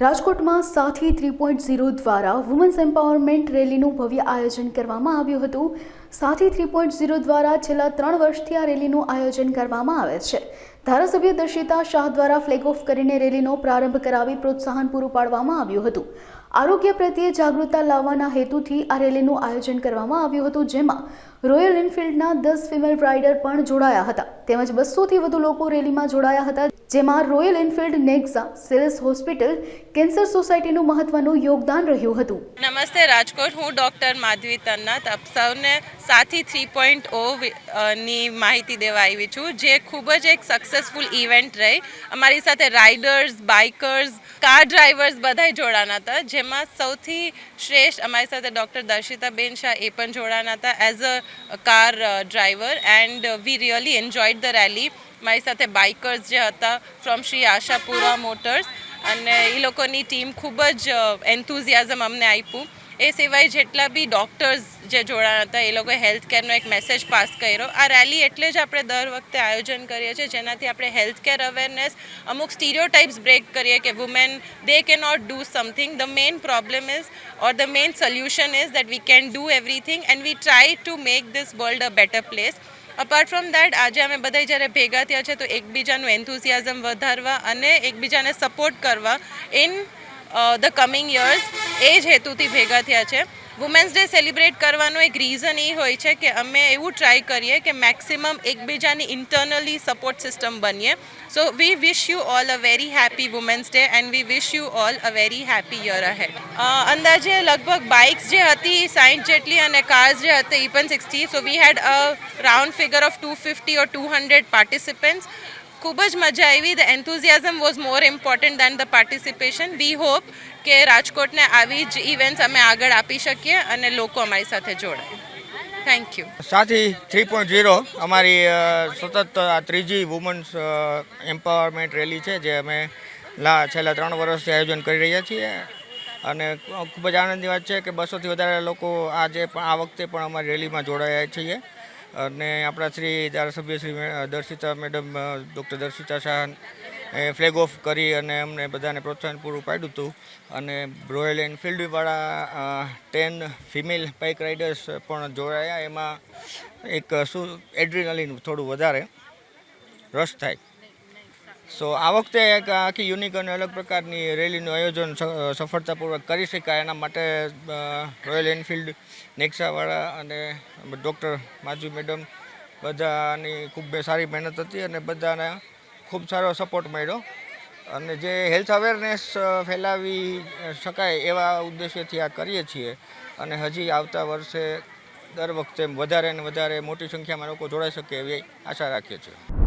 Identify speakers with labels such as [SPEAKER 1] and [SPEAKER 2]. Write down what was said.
[SPEAKER 1] રાજકોટમાં Saathi three point zero દ્વારા women's empowerment રેલીનું ભવ્ય આયોજન કરવામાં આવ્યું હતું. સાથી થ્રી પોઈન્ટ ઝીરો દ્વારા છેલ્લા ત્રણ વર્ષથી આ રેલીનું આયોજન કરવામાં આવે છે. ધારાસભ્ય દર્શિતા શાહ દ્વારા ફ્લેગ ઓફ કરીને રેલીનો પ્રારંભ કરાવી પ્રોત્સાહન પૂરું પાડવામાં આવ્યું હતું. આરોગ્ય પ્રત્યે જાગૃતતા લાવવાના હેતુથી આ રેલીનું આયોજન કરવામાં આવ્યું હતું, જેમાં રોયલ એનફિલ્ડના દસ ફિમેલ રાઇડર પણ જોડાયા હતા. તેમજ બસોથી વધુ લોકો રેલીમાં જોડાયા હતા જેમાં Royal Enfield Nexa sales hospital cancer સોસાયટીનું મહત્વનું યોગદાન રહ્યું હતું.
[SPEAKER 2] નમસ્તે રાજકોટ, હું ડૉક્ટર માધવી તન્નાથ. આપ સાથી થ્રી પોઈન્ટ ઓ ની માહિતી દેવા આવી છું, જે ખૂબ જ એક સક્સેસફુલ ઇવેન્ટ રહી. અમારી સાથે રાઇડર્સ બાઇકર્સ કાર ડ્રાઈવર્સ બધાય જોડાના હતા, જેમાં સૌથી શ્રેષ્ઠ અમારી સાથે ડૉક્ટર દર્શિતાબેન શાહ એ પણ જોડાના હતા as a car driver and we really enjoyed the rally મારી સાથે બાઇકર્સ જે હતા ફ્રોમ શ્રી આશાપુરા મોટર્સ અને એ લોકોની ટીમ ખૂબ જ એન્થુઝિયાઝમ અમને આપ્યું. એ સિવાય જેટલા બી ડૉક્ટર્સ જે જોડાયા હતા, એ લોકોએ હેલ્થ કેરનો એક મેસેજ પાસ કર્યો. આ રેલી એટલે જ આપણે દર વખતે આયોજન કરીએ છીએ, જેનાથી આપણે હેલ્થ કેર અવેરનેસ અમુક સ્ટીરિયોટાઇપ્સ બ્રેક કરીએ કે women they can not do something the main problem is or the main solution is that we can do everything and we try to make this world a better place apart from that આજે અમે બધા જ્યારે ભેગા થયા છે, તો એકબીજાનું enthusiasm વધારવા અને એકબીજાને સપોર્ટ કરવા ઇન ધ કમિંગ યર્સ એ જ હેતુથી ભેગા થયા છે. વુમેન્સ ડે સેલિબ્રેટ કરવાનું એક રીઝન એ હોય છે કે અમે એવું ટ્રાય કરીએ કે મેક્સિમમ એકબીજાની ઇન્ટરનલી સપોર્ટ સિસ્ટમ બનીએ. So we wish you all a very happy women's day and we wish you all a very happy year ahead અંદાજે લગભગ બાઇક્સ જે હતી સાઠ જેટલી અને કાર્સ જે હતી, એ પણ sixty so we had a round figure of two fifty or two hundred participants ખૂબ જ મજા આવી. The enthusiasm was more important than the participation we hope કે રાજકોટને આવી જ ઇવેન્ટ્સ અમે આગળ આપી શકીએ અને લોકો અમારી સાથે જોડાય. Thank you
[SPEAKER 3] Saathi three point zero અમારી સતત આ ત્રીજી વુમન્સ એમ્પાવરમેન્ટ રેલી છે, જે અમે લા, છેલ્લા ત્રણ વર્ષથી આયોજન કરી રહ્યા છીએ. અને ખૂબ જ આનંદની વાત છે કે બસોથી વધારે લોકો આજે પણ આ વખતે પણ અમારી રેલીમાં જોડાયા છીએ. અને આપણા શ્રી ધારાસભ્ય શ્રી દર્શિતા મેડમ ડૉક્ટર દર્શિતા શાહ એ ફ્લેગ ઓફ કરી અને અમને બધાને પ્રોત્સાહન પૂરું પાડ્યું હતું. અને રોયલ એનફિલ્ડવાળા ટેન ફિમેલ બાઇક રાઇડર્સ પણ જોડાયા. એમાં એક શું એડ્રિનલિન થોડું વધારે, રસ થાય. સો આ વખતે એક આખી યુનિક અને અલગ પ્રકારની રેલીનું આયોજન સફળતાપૂર્વક કરી શકાય. એના માટે રોયલ એનફિલ્ડ નેક્સાવાળા અને ડૉક્ટર માજુ મેડમ બધાની ખૂબ સારી મહેનત હતી અને બધાને ખૂબ સારો સપોર્ટ મળ્યો. અને જે હેલ્થ અવેરનેસ ફેલાવી શકાય એવા ઉદ્દેશ્યથી આ કરીએ છીએ. અને હજી આવતા વર્ષે દર વખતે વધારે ને વધારે મોટી સંખ્યામાં લોકો જોડાઈ શકે એવી આશા રાખીએ છીએ.